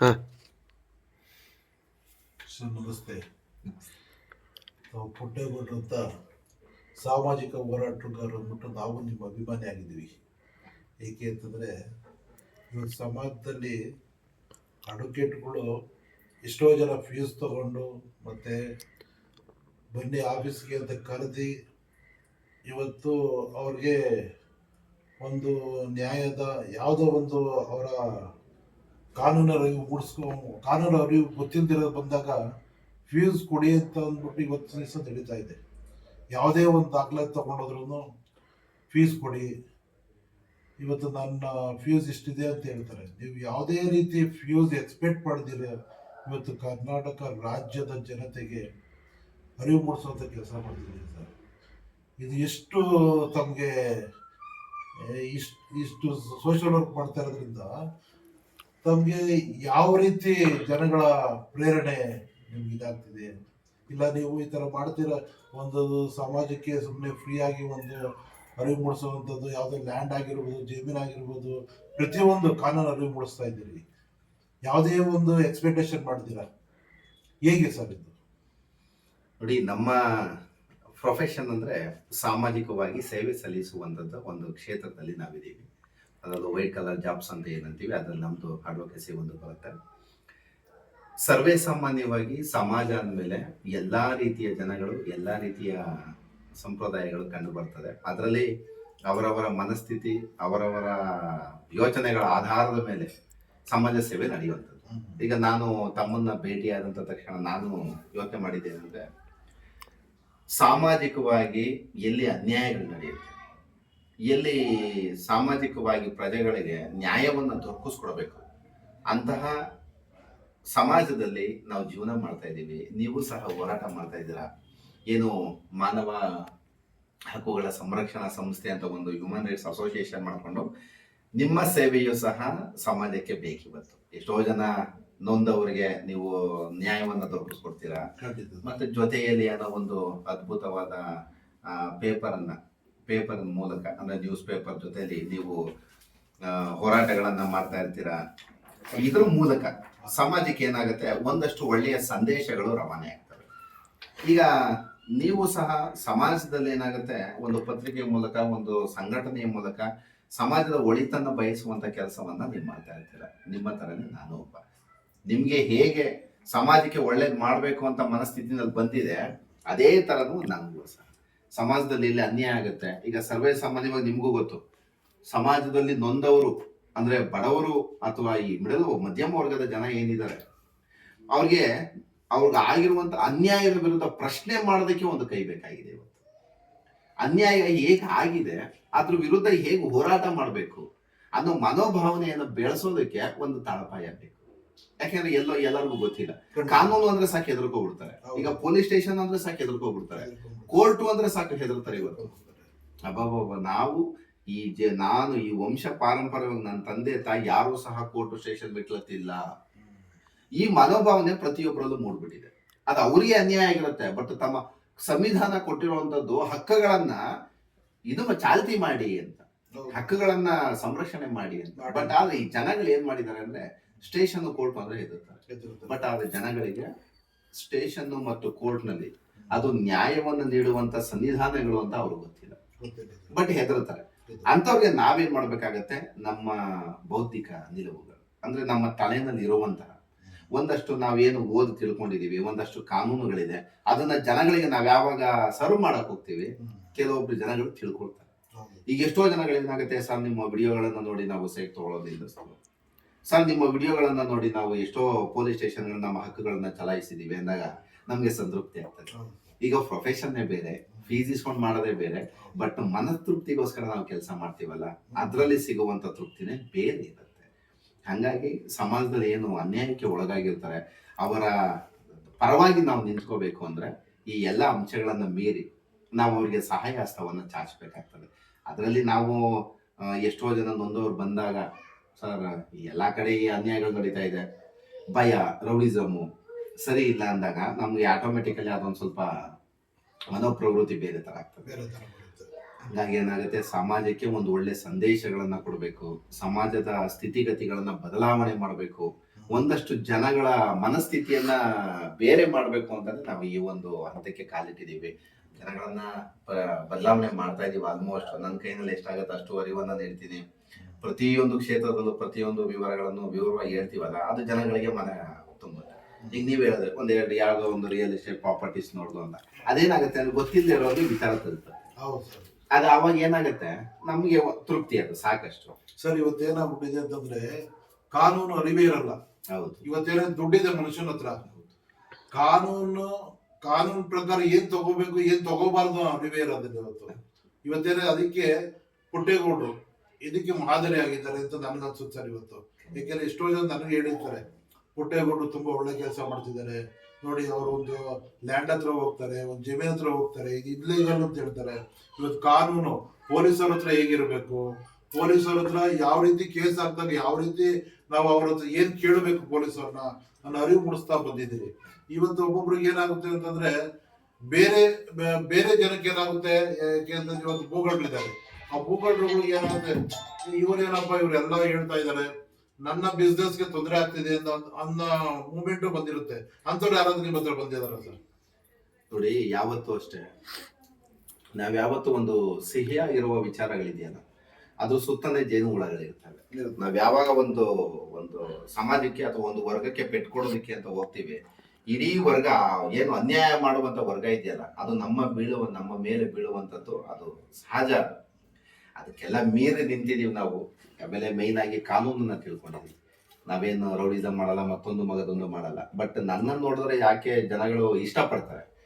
ಹಾಂ. ನಮಸ್ತೆ. ನಾವು ಪುಟ್ಟೇಗೌಡರು ಅಂತ ಸಾಮಾಜಿಕ ಹೋರಾಟಗಾರರು ಅಂದ್ಬಿಟ್ಟು ನಾವು ನಿಮ್ಮ ಅಭಿಮಾನಿ ಆಗಿದ್ದೀವಿ. ಏಕೆ ಅಂತಂದರೆ ಇವತ್ತು ಸಮಾಜದಲ್ಲಿ ಅಡ್ವೊಕೇಟ್ಗಳು ಎಷ್ಟೋ ಜನ ಫೀಸ್ ತಗೊಂಡು ಮತ್ತು ಬನ್ನಿ ಆಫೀಸ್ಗೆ ಅಂತ ಕರೆದಿ ಇವತ್ತು ಅವ್ರಿಗೆ ಒಂದು ನ್ಯಾಯದ ಯಾವುದೋ ಒಂದು ಅವರ ಕಾನೂನು ಅರಿವು ಮೂಡಿಸ್ಕೊ ಕಾನೂನು ಅರಿವು ಗೊತ್ತಿಲ್ದಿರೋದು ಬಂದಾಗ ಫ್ಯೂಸ್ ಕೊಡಿ ಅಂತ ಅಂದ್ಬಿಟ್ಟು ಇವತ್ತು ದಿವಸ ನಡೀತಾ ಇದೆ. ಯಾವುದೇ ಒಂದು ದಾಖಲಾತಿ ತಗೊಂಡೋದ್ರೂ ಫೀಸ್ ಕೊಡಿ. ಇವತ್ತು ನನ್ನ ಫ್ಯೂಸ್ ಇಷ್ಟಿದೆ ಅಂತ ಹೇಳ್ತಾರೆ. ನೀವು ಯಾವುದೇ ರೀತಿ ಫ್ಯೂಸ್ ಎಕ್ಸ್ಪೆಕ್ಟ್ ಮಾಡಿದಿರ ಇವತ್ತು ಕರ್ನಾಟಕ ರಾಜ್ಯದ ಜನತೆಗೆ ಅರಿವು ಮೂಡಿಸುವಂಥ ಕೆಲಸ ಮಾಡ್ತಿದ್ದೀರಿ ಸರ್. ಇದು ಎಷ್ಟು ತಮಗೆ, ಇಷ್ಟು ಇಷ್ಟು ಸೋಷಿಯಲ್ ವರ್ಕ್ ಮಾಡ್ತಾ ಇರೋದ್ರಿಂದ ತಮಗೆ ಯಾವ ರೀತಿ ಜನಗಳ ಪ್ರೇರಣೆ ನಿಮ್ಗೆ ಇದಾಗ್ತಿದೆ ಇಲ್ಲ ನೀವು ಈ ಥರ ಮಾಡ್ತೀರ ಒಂದು ಸಮಾಜಕ್ಕೆ ಸುಮ್ಮನೆ ಫ್ರೀಯಾಗಿ ಒಂದು ಅರಿವು ಮೂಡಿಸುವಂಥದ್ದು, ಯಾವುದೋ ಲ್ಯಾಂಡ್ ಆಗಿರ್ಬೋದು, ಜಮೀನ್ ಆಗಿರ್ಬೋದು, ಪ್ರತಿಯೊಂದು ಕಾನೂನು ಅರಿವು ಮೂಡಿಸ್ತಾ ಇದ್ದೀರಿ. ಯಾವುದೇ ಒಂದು ಎಕ್ಸ್ಪೆಕ್ಟೇಷನ್ ಮಾಡ್ತೀರಾ? ಹೇಗೆ ಸರ್ ಇದು? ನೋಡಿ, ನಮ್ಮ ಪ್ರೊಫೆಷನ್ ಅಂದ್ರೆ ಸಾಮಾಜಿಕವಾಗಿ ಸೇವೆ ಸಲ್ಲಿಸುವಂಥದ್ದು ಒಂದು ಕ್ಷೇತ್ರದಲ್ಲಿ ನಾವಿದ್ದೀವಿ. ಅದರಲ್ಲೂ ವೈಟ್ ಕಲರ್ ಜಾಬ್ಸ್ ಅಂತ ಏನಂತೀವಿ ಅದ್ರಲ್ಲಿ ನಮ್ಮದು ಅಡ್ವೊಕೇಸಿ ಒಂದು ಬರುತ್ತೆ. ಸರ್ವೇ ಸಾಮಾನ್ಯವಾಗಿ ಸಮಾಜ ಅಂದಮೇಲೆ ಎಲ್ಲಾ ರೀತಿಯ ಜನಗಳು ಎಲ್ಲಾ ರೀತಿಯ ಸಂಪ್ರದಾಯಗಳು ಕಂಡು ಬರ್ತದೆ. ಅದರಲ್ಲಿ ಅವರವರ ಮನಸ್ಥಿತಿ ಅವರವರ ಯೋಚನೆಗಳ ಆಧಾರದ ಮೇಲೆ ಸಮಾಜ ಸೇವೆ ನಡೆಯುವಂಥದ್ದು. ಈಗ ನಾನು ತಮ್ಮನ್ನ ಭೇಟಿಯಾದಂಥ ತಕ್ಷಣ ನಾನು ಯೋಚನೆ ಮಾಡಿದ್ದೇನೆ ಅಂದ್ರೆ ಸಾಮಾಜಿಕವಾಗಿ ಎಲ್ಲಿ ಅನ್ಯಾಯಗಳು ನಡೆಯುತ್ತೆ? ಎಲ್ಲಿ ಸಾಮಾಜಿಕವಾಗಿ ಪ್ರಜೆಗಳಿಗೆ ನ್ಯಾಯವನ್ನು ದೊರಕಿಸ್ಕೊಡ್ಬೇಕು. ಅಂತಹ ಸಮಾಜದಲ್ಲಿ ನಾವು ಜೀವನ ಮಾಡ್ತಾ ಇದ್ದೀವಿ ನೀವು ಸಹ ಹೋರಾಟ ಮಾಡ್ತಾ ಇದ್ದೀರಾ? ಏನು ಮಾನವ ಹಕ್ಕುಗಳ ಸಂರಕ್ಷಣಾ ಸಂಸ್ಥೆ ಅಂತ ಒಂದು ಹ್ಯೂಮನ್ ರೈಟ್ಸ್ ಅಸೋಸಿಯೇಷನ್ ಮಾಡಿಕೊಂಡು ನಿಮ್ಮ ಸೇವೆಯು ಸಹ ಸಮಾಜಕ್ಕೆ ಬೇಕಿವತ್ತು ಎಷ್ಟೋ ಜನ ನೊಂದವರಿಗೆ ನೀವು ನ್ಯಾಯವನ್ನು ದೊರಕಿಸ್ಕೊಡ್ತೀರಾ? ಮತ್ತೆ ಜೊತೆಯಲ್ಲಿ ಏನೋ ಒಂದು ಅದ್ಭುತವಾದ ಪೇಪರ್ ಅನ್ನ ಪೇಪರ್ ಮೂಲಕ, ಅಂದ್ರೆ ನ್ಯೂಸ್ ಪೇಪರ್ ಜೊತೆಯಲ್ಲಿ ನೀವು ಹೋರಾಟಗಳನ್ನು ಮಾಡ್ತಾ ಇರ್ತೀರಾ? ಇದ್ರ ಮೂಲಕ ಸಮಾಜಕ್ಕೆ ಏನಾಗುತ್ತೆ? ಒಂದಷ್ಟು ಒಳ್ಳೆಯ ಸಂದೇಶಗಳು ರವಾನೆ ಆಗ್ತವೆ. ಈಗ ನೀವು ಸಹ ಸಮಾಜದಲ್ಲಿ ಏನಾಗುತ್ತೆ? ಒಂದು ಪತ್ರಿಕೆಯ ಮೂಲಕ, ಒಂದು ಸಂಘಟನೆಯ ಮೂಲಕ ಸಮಾಜದ ಒಳಿತನ್ನು ಬಯಸುವಂತ ಕೆಲಸವನ್ನ ನೀವು ಮಾಡ್ತಾ ಇರ್ತೀರಾ. ನಿಮ್ಮ ತರನೇ ನಾನು ಒಬ್ಬ. ನಿಮ್ಗೆ ಹೇಗೆ ಸಮಾಜಕ್ಕೆ ಒಳ್ಳೇದು ಮಾಡಬೇಕು ಅಂತ ಮನಸ್ಥಿತಿನಲ್ಲಿ ಬಂದಿದೆ, ಅದೇ ತರನು ನನಗೂ ಸಹ. ಸಮಾಜದಲ್ಲಿ ಇಲ್ಲಿ ಅನ್ಯಾಯ ಆಗುತ್ತೆ. ಈಗ ಸರ್ವೇ ಸಾಮಾನ್ಯವಾಗಿ ನಿಮಗೂ ಗೊತ್ತು. ಸಮಾಜದಲ್ಲಿ ನೊಂದವರು ಅಂದ್ರೆ ಬಡವರು ಅಥವಾ ಈ ಮಿಡಲ್ ಮಧ್ಯಮ ವರ್ಗದ ಜನ ಏನಿದ್ದಾರೆ ಅವ್ರಿಗೆ ಅವ್ರಿಗೆ ಆಗಿರುವಂತ ಅನ್ಯಾಯದ ವಿರುದ್ಧ ಪ್ರಶ್ನೆ ಮಾಡೋದಕ್ಕೆ ಒಂದು ಕೈ ಬೇಕಾಗಿದೆ ಇವತ್ತು. ಅನ್ಯಾಯ ಹೇಗೆ ಆಗಿದೆ ಅದ್ರ ವಿರುದ್ಧ ಹೇಗೆ ಹೋರಾಟ ಮಾಡಬೇಕು ಅನ್ನೋ ಮನೋಭಾವನೆಯನ್ನು ಬೆಳೆಸೋದಕ್ಕೆ ಒಂದು ತಾಳಪಾಯ ಬೇಕು ಯಾಕೆಂದ್ರೆ ಎಲ್ಲೋ ಎಲ್ಲರಿಗೂ ಗೊತ್ತಿಲ್ಲ. ಕಾನೂನು ಅಂದ್ರೆ ಸಾಕು ಹೆದರ್ಕೊಬಿಡ್ತಾರೆ. ಈಗ ಪೊಲೀಸ್ ಸ್ಟೇಷನ್ ಅಂದ್ರೆ ಸಾಕು ಹೆದರ್ಕೊಬಿಡ್ತಾರೆ. ಕೋರ್ಟು ಅಂದ್ರೆ ಸಾಕು ಹೆದರ್ತಾರೆ ಇವತ್ತು. ಅಬ್ಬಬ್ಬಬ್ಬ ನಾವು ಈ ಜ ನಾನು ಈ ವಂಶ ಪಾರಂಪರ್ಯವಾಗಿ ನನ್ನ ತಂದೆ ತಾಯಿ ಯಾರು ಸಹ ಕೋರ್ಟ್ ಸ್ಟೇಷನ್ ಬಿಟ್ಲತ್ತಿಲ್ಲ. ಈ ಮನೋಭಾವನೆ ಪ್ರತಿಯೊಬ್ಬರಲ್ಲೂ ಮೂಡ್ಬಿಟ್ಟಿದೆ. ಅದು ಅವರಿಗೆ ಅನ್ಯಾಯ ಆಗಿರುತ್ತೆ ಬಟ್ ತಮ್ಮ ಸಂವಿಧಾನ ಕೊಟ್ಟಿರುವಂತದ್ದು ಹಕ್ಕುಗಳನ್ನ ಇದು ಚಾಲ್ತಿ ಮಾಡಿ ಅಂತ. ಹಕ್ಕುಗಳನ್ನ ಸಂರಕ್ಷಣೆ ಮಾಡಿ ಅಂತ. ಬಟ್ ಆದ್ರೆ ಈ ಜನಗಳು ಏನ್ ಮಾಡಿದ್ದಾರೆ ಅಂದ್ರೆ ಸ್ಟೇಷನ್ ಕೋರ್ಟ್ ಅಂದ್ರೆ ಹೆದರ್ತಾರೆ. ಬಟ್ ಆದ್ರೆ ಜನಗಳಿಗೆ ಸ್ಟೇಷನ್ ಮತ್ತು ಕೋರ್ಟ್ನಲ್ಲಿ ಅದು ನ್ಯಾಯವನ್ನು ನೀಡುವಂತ ಸಂವಿಧಾನಗಳು ಅಂತ ಅವ್ರಿಗೆ ಗೊತ್ತಿಲ್ಲ. ಬಟ್ ಹೆದರ್ತಾರೆ ಅಂತವ್ರಿಗೆ ನಾವೇನ್ ಮಾಡ್ಬೇಕಾಗತ್ತೆ? ನಮ್ಮ ಬೌದ್ಧಿಕ ನಿಲುವುಗಳು. ಅಂದ್ರೆ ನಮ್ಮ ತಲೆನಲ್ಲಿ ಇರುವಂತಹ ಒಂದಷ್ಟು ನಾವೇನು ಓದಿ ತಿಳ್ಕೊಂಡಿದೀವಿ ಒಂದಷ್ಟು ಕಾನೂನುಗಳಿದೆ ಅದನ್ನ ಜನಗಳಿಗೆ ನಾವ್ ಯಾವಾಗ ಸರ್ವ್ ಮಾಡಕ್ ಹೋಗ್ತೀವಿ ಕೆಲವೊಬ್ರು ಜನಗಳು ತಿಳ್ಕೊಳ್ತಾರೆ. ಈಗ ಎಷ್ಟೋ ಜನಗಳು ಏನಾಗುತ್ತೆ ಸರ್ ನಿಮ್ಮ ವಿಡಿಯೋಗಳನ್ನ ನೋಡಿ ನಾವು ಸೈಟ್ ತಗೊಳ್ಳೋದಿಲ್ಲ ಸರ್. ಸರ್ ನಿಮ್ಮ ವಿಡಿಯೋಗಳನ್ನ ನೋಡಿ ನಾವು ಎಷ್ಟೋ ಪೊಲೀಸ್ ಸ್ಟೇಷನ್ ನಮ್ಮ ಹಕ್ಕುಗಳನ್ನ ಚಲಾಯಿಸಿದೀವಿ ಅಂದಾಗ ನಮ್ಗೆ ಸಂತೃಪ್ತಿ ಆಗ್ತದೆ. ಈಗ ಪ್ರೊಫೆಷನ್ನೇ ಬೇರೆ ಫೀಸ್ ಇಸ್ಕೊಂಡು ಮಾಡೋದೇ ಬೇರೆ ಬಟ್ ಮನತೃಪ್ತಿಗೋಸ್ಕರ ನಾವು ಕೆಲಸ ಮಾಡ್ತೀವಲ್ಲ, ಅದರಲ್ಲಿ ಸಿಗುವಂತ ತೃಪ್ತಿನೇ ಬೇರೆ ಇರುತ್ತೆ. ಹಂಗಾಗಿ ಸಮಾಜದಲ್ಲಿ ಏನು ಅನ್ಯಾಯಕ್ಕೆ ಒಳಗಾಗಿರ್ತಾರೆ, ಅವರ ಪರವಾಗಿ ನಾವು ನಿಂತ್ಕೋಬೇಕು ಅಂದ್ರೆ ಈ ಎಲ್ಲ ಅಂಶಗಳನ್ನು ಮೀರಿ ನಾವು ಅವರಿಗೆ ಸಹಾಯ ಹಸ್ತವನ್ನ ಚಾಚಬೇಕಾಗ್ತದೆ. ಅದರಲ್ಲಿ ನಾವು ಎಷ್ಟೋ ಜನ ನೊಂದವ್ರು ಬಂದಾಗ, ಸರ್ ಎಲ್ಲಾ ಕಡೆ ಈ ಅನ್ಯಾಯಗಳು ನಡೀತಾ ಇದೆ. ಭಯ, ರೌಡಿಸಮು ಸರಿ ಇಲ್ಲ ಅಂದಾಗ ನಮ್ಗೆ ಆಟೋಮೆಟಿಕಲಿ ಅದೊಂದು ಸ್ವಲ್ಪ ಮನೋಪ್ರವೃತ್ತಿ ಬೇರೆ ತರ ಆಗ್ತದೆ. ಹಂಗಾಗಿ ಏನಾಗುತ್ತೆ ಸಮಾಜಕ್ಕೆ ಒಂದು ಒಳ್ಳೆ ಸಂದೇಶಗಳನ್ನ ಕೊಡಬೇಕು ಸಮಾಜದ ಸ್ಥಿತಿಗತಿಗಳನ್ನ ಬದಲಾವಣೆ ಮಾಡಬೇಕು ಒಂದಷ್ಟು ಜನಗಳ ಮನಸ್ಥಿತಿಯನ್ನ ಬೇರೆ ಮಾಡಬೇಕು ಅಂತಂದ್ರೆ ನಾವು ಈ ಒಂದು ಹಂತಕ್ಕೆ ಕಾಲಿಟ್ಟಿದ್ದೀವಿ. ಜನಗಳನ್ನ ಬದಲಾವಣೆ ಮಾಡ್ತಾ ಇದೀವಿ ಆಲ್ಮೋಸ್ಟ್ ನನ್ನ ಕೈನಲ್ಲಿ ಎಷ್ಟಾಗತ್ತೆ ಅಷ್ಟು ಅರಿವನ್ನ ನೀಡ್ತೀನಿ ಪ್ರತಿಯೊಂದು ಕ್ಷೇತ್ರದಲ್ಲೂ ಪ್ರತಿಯೊಂದು ವಿವರಗಳನ್ನು ವಿವರವಾಗಿ ಹೇಳ್ತೀವಲ್ಲ ಅದು ಜನಗಳಿಗೆ ಮನ ಈಗ ನೀವು ಹೇಳಿದ್ರೆ ಒಂದೆರಡು ಯಾವುದೋ ಒಂದು ರಿಯಲ್ ಎಸ್ಟೇಟ್ ಪ್ರಾಪರ್ಟೀಸ್ ನೋಡ್ದು ಅಂತ. ಅದೇನಾಗುತ್ತೆ ಅಂದ್ರೆ ಗೊತ್ತಿಲ್ಲದೆ ಇರೋದು ವಿಚಾರ ತಲುಪುತ್ತೆ. ಹೌದು ಸರ್. ಅದು ಅವಾಗ ಏನಾಗುತ್ತೆ? ನಮಗೆ ತೃಪ್ತಿ ಅದು ಸಾಕಷ್ಟು. ಸರ್ ಇವತ್ತು ಏನಾಗ್ಬಿಟ್ಟಿದೆ ಅಂತಂದ್ರೆ ಕಾನೂನು ಅರಿವೇ ಇರಲ್ಲ. ಹೌದು. ಇವತ್ತೇನ ದುಡ್ಡಿದೆ ಮನುಷ್ಯನ ಹತ್ರ. ಕಾನೂನು ಕಾನೂನು ಪ್ರಕಾರ ಏನ್ ತಗೋಬೇಕು ಏನ್ ತಗೋಬಾರ್ದು ಅರಿವೇ ಇರೋದಿಲ್ಲ ಇವತ್ತು. ಇವತ್ತೇನೆ ಅದಕ್ಕೆ ಪುಟ್ಟೇಗೌಡರು ಇದಕ್ಕೆ ಮಾದರಿ ಆಗಿದ್ದಾರೆ ಅಂತ ನನ್ಗನ್ಸುತ್ತೆ ಸರ್ ಇವತ್ತು. ಯಾಕೆಂದ್ರೆ ಎಷ್ಟೋ ಜನ ನನಗೆ ಹೇಳಿರ್ತಾರೆ. ಪುಟ್ಟೇಗೌಡರು ತುಂಬಾ ಒಳ್ಳೆ ಕೆಲಸ ಮಾಡ್ತಿದ್ದಾರೆ. ನೋಡಿ ಅವರು ಒಂದು ಲ್ಯಾಂಡ್ ಹತ್ರ ಹೋಗ್ತಾರೆ, ಒಂದು ಜಮೀನ್ ಹತ್ರ ಹೋಗ್ತಾರೆ, ಇದು ಇಲ್ಲ ಅಂತ ಹೇಳ್ತಾರೆ. ಇವತ್ತು ಕಾನೂನು, ಪೊಲೀಸರ ಹತ್ರ ಹೇಗಿರ್ಬೇಕು? ಪೊಲೀಸರ ಹತ್ರ ಯಾವ ರೀತಿ ಕೇಸ್ ಆಗ್ತಾರೆ ಯಾವ ರೀತಿ ನಾವು ಅವ್ರ ಹತ್ರ ಏನ್ ಕೇಳಬೇಕು ಪೊಲೀಸರನ್ನ ಅನ್ನೋ ಅರಿವು ಮೂಡಿಸ್ತಾ ಬಂದಿದ್ದೀವಿ ಇವತ್ತು ಒಬ್ಬೊಬ್ರಿಗೆ ಏನಾಗುತ್ತೆ ಅಂತಂದ್ರೆ ಬೇರೆ ಬೇರೆ ಜನಕ್ಕೆ ಏನಾಗುತ್ತೆ ಇವತ್ತು ಭೂಗಳಿದ್ದಾರೆ ಆ ಭೂಗಳ್ರುಗಳಿಗೆ ಏನಾಗುತ್ತೆ, ಇವರೇನಪ್ಪ, ಇವರೆಲ್ಲ ಹೇಳ್ತಾ ಇದ್ದಾರೆ. ನನ್ನ ಬಿಸ್ನೆಸ್ಗೆ ತೊಂದರೆ ಆಗ್ತಿದೆ ಅಂತ ಅನ್ನೋ ಮೂಮೆಂಟ್ ಬಂದಿರುತ್ತೆ. ಅಂತವ್ರು ಯಾರಾದ್ರೂ ನಿಮ್ಮ ಹತ್ರ ಬಂದಿದಾರ ಸರ್? ನೋಡಿ ಯಾವತ್ತೂ ಅಷ್ಟೇ. ನಾವ್ ಯಾವತ್ತೂ ಒಂದು ಸಿಹಿಯಾಗಿರುವ ವಿಚಾರಗಳಿದೆಯಲ್ಲ ಅದು ಸುತ್ತಲೇ ಜೇನು ಹುಳಗಳಿರ್ತವೆ ನಾವ್ ಯಾವಾಗ ಒಂದು ಒಂದು ಸಮಾಜಕ್ಕೆ ಅಥವಾ ಒಂದು ವರ್ಗಕ್ಕೆ ಪೆಟ್ಕೊಡೋದಕ್ಕೆ ಅಂತ ಹೋಗ್ತೀವಿ ಇಡೀ ವರ್ಗ ಏನು ಅನ್ಯಾಯ ಮಾಡುವಂತ ವರ್ಗ ಇದೆಯಲ್ಲ ಅದು ನಮ್ಮ ಬೀಳುವ ನಮ್ಮ ಮೇಲೆ ಬೀಳುವಂತದ್ದು ಅದು ಸಹಜ. ಅದಕ್ಕೆಲ್ಲ ಮೀರಿ ನಿಂತಿದ್ದೀವಿ ನಾವು. ಆಮೇಲೆ ಮೇಯ್ನ್ ಆಗಿ ಕಾನೂನನ್ನ ತಿಳ್ಕೊಂಡಿದ್ವಿ. ನಾವೇನು ರೌಡಿಸಮ್ ಮಾಡಲ್ಲ, ಮತ್ತೊಂದು ಮಗದೊಂದು ಮಾಡಲ್ಲ. ಬಟ್ ನನ್ನನ್ನು ನೋಡಿದ್ರೆ ಯಾಕೆ ಜನಗಳು ಇಷ್ಟಪಡ್ತಾರೆ?